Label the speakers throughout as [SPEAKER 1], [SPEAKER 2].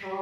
[SPEAKER 1] Sure.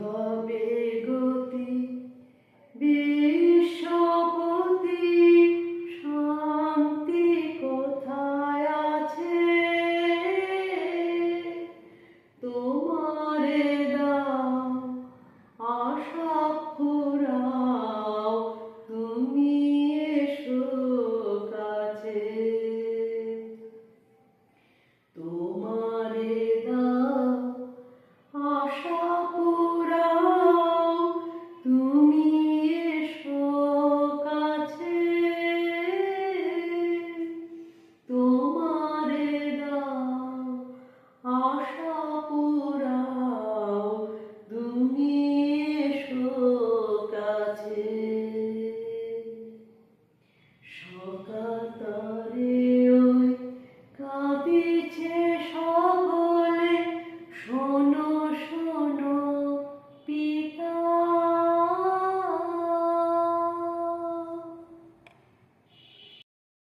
[SPEAKER 1] হবে গতি? বিশ্বপতি শান্তি কোথায় আছে? তোমারে দাও আশা ফুরাও তুমি এসো কাছে। তো পুরাও তুমি এসো কাছে। সকাতা